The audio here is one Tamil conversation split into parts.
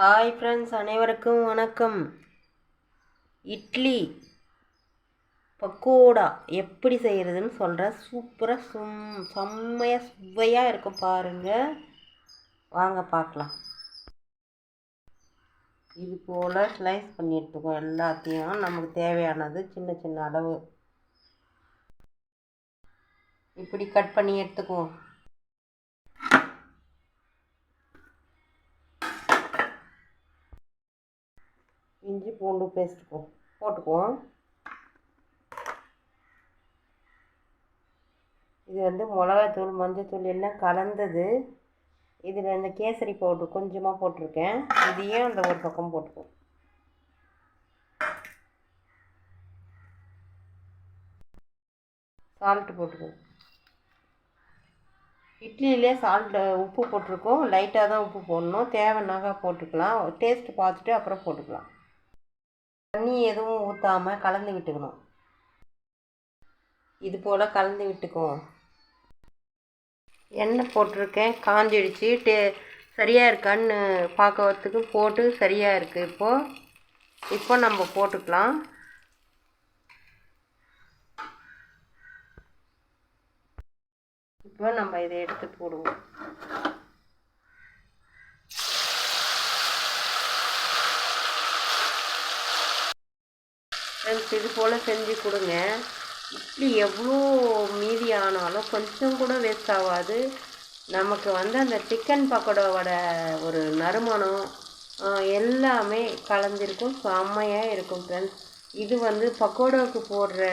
ஹாய் ஃப்ரெண்ட்ஸ் அனைவருக்கும் வணக்கம். இட்லி பக்கோடா எப்படி செய்கிறதுன்னு சொல்கிறேன் சூப்பராக சும் செம்மையாக சுவையாக இருக்கும் பாருங்கள் வாங்க பார்க்கலாம். இது போல் ஸ்லைஸ் பண்ணி எடுத்துக்கோ எல்லாத்தையும். நமக்கு தேவையானது சின்ன சின்ன அளவு. இப்படி கட் பண்ணி எடுத்துக்குவோம். இஞ்சி பூண்டு பேஸ்ட் போ போட்டுக்குவோம். இது வந்து மிளகாத்தூள் மஞ்சத்தூள் எல்லாம் கலந்தது. இதில் இந்த கேசரி பவுட்ரு கொஞ்சமாக போட்டிருக்கேன். இதையும் அந்த ஒரு பக்கம் போட்டுக்குவோம். சால்ட்டு போட்டுக்குவோம். இட்லியிலே சால்ட்டு உப்பு போட்டிருக்கோம். லைட்டாக தான் உப்பு போடணும். தேவைன்னாக்கா போட்டுக்கலாம். டேஸ்ட்டு பார்த்துட்டு அப்புறம் போட்டுக்கலாம். தண்ணி எதுவும் ஊற்றாமல் கலந்து விட்டுக்கணும். இது போல் கலந்து விட்டுக்குவோம். எண்ணெய் போட்டிருக்கேன். காஞ்சிடுச்சு. டே சரியாக இருக்கான்னு பார்க்கறதுக்கு போட்டு சரியாக இருக்குது இப்போது இப்போ நம்ம போட்டுக்கலாம். இப்போ நம்ம இதை எடுத்து போடுவோம். ஃப்ரெண்ட்ஸ் இது போல் செஞ்சு கொடுங்க. இட்லி எவ்வளோ மீதி ஆனாலும் கொஞ்சம் கூட வேஸ்ட் ஆகாது. நமக்கு வந்து அந்த சிக்கன் பக்கோடாவோட ஒரு நறுமணம் எல்லாமே கலந்துருக்கும் செம்மையாக இருக்கும் ஃப்ரெண்ட்ஸ் இது வந்து பக்கோடாவுக்கு போடுற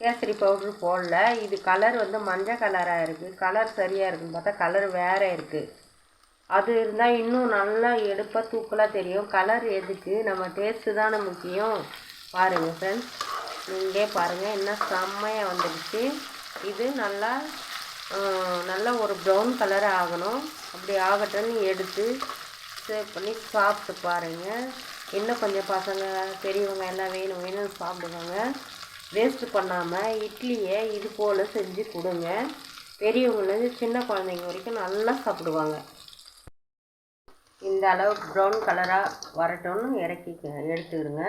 கேசரி பவுட்ரு போடல. இது கலர் வந்து மஞ்சள் கலராக இருக்குது கலர் சரியாக இருக்குன்னு பார்த்தா கலர் வேறு இருக்குது அது இருந்தால் இன்னும் நல்லா எடுப்பாக தூக்கலாக தெரியும். கலர் எதுக்கு? நம்ம டேஸ்ட்டு தானே முக்கியம். பாருங்கள் ஃப்ரெண்ட்ஸ் நீங்களே பாருங்கள் என்ன செம்மையாக வந்துடுச்சு. இது நல்லா நல்லா ஒரு ப்ரௌன் கலர் ஆகணும். அப்படி ஆகட்டும்னு எடுத்து சேவ் பண்ணி சாப்பிட்டு பாருங்கள் இன்னும் கொஞ்சம் பசங்க பெரியவங்க எல்லாம் வேணும் வேணும்னு சாப்பிடுவாங்க. வேஸ்ட்டு பண்ணாமல் இட்லியை இது போல் செஞ்சு கொடுங்க. பெரியவங்கலேருந்து சின்ன குழந்தைங்க வரைக்கும் நல்லா சாப்பிடுவாங்க. இந்த அளவுக்கு ப்ரௌன் கலராக வரட்டும்னு இறக்கி எடுத்துக்கிடுங்க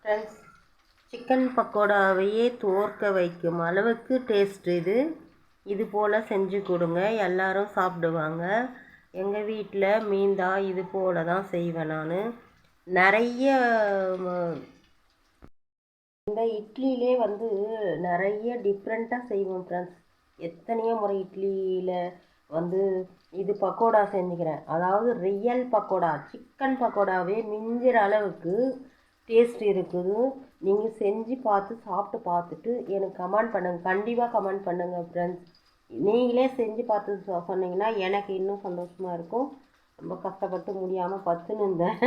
ஃப்ரெண்ட்ஸ் சிக்கன் பக்கோடாவையே துவர்க்க வைக்கும் அளவுக்கு டேஸ்ட் இது. இது போல் செஞ்சு கொடுங்க. எல்லாரும் சாப்பிடுவாங்க. எங்கள் வீட்டில் மீந்தா இது போல் தான் செய்வேன் நான். நிறைய இந்த இட்லியிலே வந்து நிறைய டிஃப்ரெண்ட்டாக செய்வோம் ஃப்ரெண்ட்ஸ் எத்தனையோ முறை இட்லியில் வந்து இது பக்கோடா செஞ்சுக்கிறேன் அதாவது ரியல் பக்கோடா சிக்கன் பக்கோடாவே மிஞ்சிற அளவுக்கு டேஸ்ட் இருக்குது. நீங்கள் செஞ்சு பார்த்து சாப்பிட்டு பார்த்துட்டு எனக்கு கமெண்ட் பண்ணுங்கள் கண்டிப்பாக கமெண்ட் பண்ணுங்கள் ஃப்ரெண்ட்ஸ் நீங்களே செஞ்சு பார்த்து சொ சொன்னீங்கன்னா எனக்கு இன்னும் சந்தோஷமாக இருக்கும். ரொம்ப கஷ்டப்பட்டு முடியாமல் பத்துன்னு இருந்தேன்.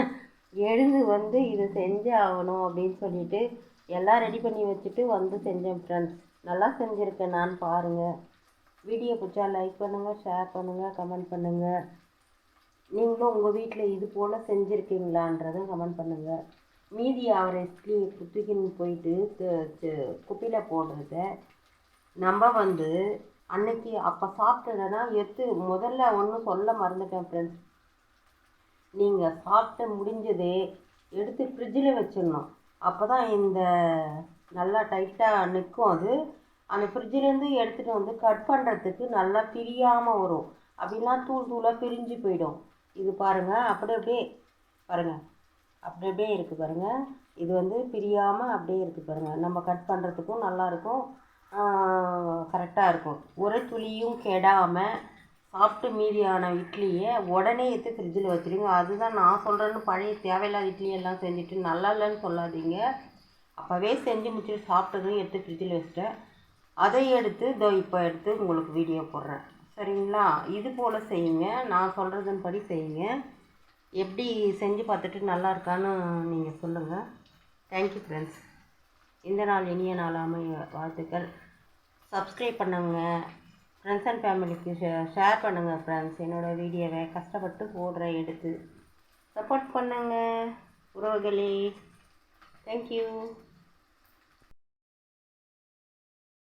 எழுந்து வந்து இதை செஞ்சே ஆகணும் அப்படின்னு சொல்லிட்டு எல்லாம் ரெடி பண்ணி வச்சுட்டு வந்து செஞ்சேன் ஃப்ரெண்ட்ஸ் நல்லா செஞ்சுருக்கேன் நான் பாருங்கள் வீடியோ பிடிச்சா லைக் பண்ணுங்கள் ஷேர் பண்ணுங்கள் கமெண்ட் பண்ணுங்கள் நீங்களும் உங்கள் வீட்டில் இது போல் செஞ்சுருக்கீங்களான்றதும் கமெண்ட் பண்ணுங்கள் மீதி ஆகிற இட்லி தூக்கின்னு போயிட்டு குப்பையில் போடுறத நம்ம வந்து அன்னைக்கு அப்போ சாப்பிட்டதுன்னா எடுத்து முதல்ல ஒன்றும் சொல்ல மறந்துட்டேன் ஃப்ரெண்ட்ஸ் நீங்கள் சாப்பிட்டு முடிஞ்சதே எடுத்து ஃப்ரிட்ஜில் வச்சிடணும். அப்போ தான் இந்த நல்லா டைட்டாக நிற்கும் அது. அந்த ஃப்ரிட்ஜிலேருந்து எடுத்துகிட்டு வந்து கட் பண்ணுறதுக்கு நல்லா பிரியாமல் வரும். அப்படிலாம் தூள் தூளாக பிரிஞ்சு போயிடும். இது பாருங்கள் அப்படி அப்படியே பாருங்கள் அப்படி அப்படியே இருக்குது பாருங்கள் இது வந்து பிரியாமல் அப்படியே இருக்குது பாருங்கள் நம்ம கட் பண்ணுறதுக்கும் நல்லாயிருக்கும் கரெக்டாக இருக்கும். ஒரு துளியும் கெடாமல் சாப்பிட்டு மீதியான இட்லியை உடனே எடுத்து ஃப்ரிட்ஜில் வச்சுருங்க. அதுதான் நான் சொல்கிறேன்னு பழைய தேவையில்லாத இட்லி எல்லாம் செஞ்சுட்டு நல்லா இல்லைன்னு சொல்லாதீங்க. அப்போவே செஞ்சு முடிச்சுட்டு சாப்பிட்டதும் எடுத்து ஃப்ரிட்ஜில் வச்சுட்டேன். அதை எடுத்து இதோ இப்போ எடுத்து உங்களுக்கு வீடியோ போடுறேன். சரிங்களா? இது போல் செய்யுங்க. நான் சொல்கிறதன் படி செய்யுங்க. எப்படி செஞ்சு பார்த்துட்டு நல்லா இருக்கான்னு நீங்கள் சொல்லுங்கள் தேங்க்யூ ஃப்ரெண்ட்ஸ் இந்த நாள் இனிய நாள் அமைய வாழ்த்துக்கள். சப்ஸ்கிரைப் பண்ணுங்கள் ஃப்ரெண்ட்ஸ் அண்ட் ஃபேமிலிக்கு ஷே ஷேர் பண்ணுங்கள் ஃப்ரெண்ட்ஸ் என்னோடய வீடியோவை கஷ்டப்பட்டு போடுற எடுத்து சப்போர்ட் பண்ணுங்கள் உறவுகளே. தேங்க்யூ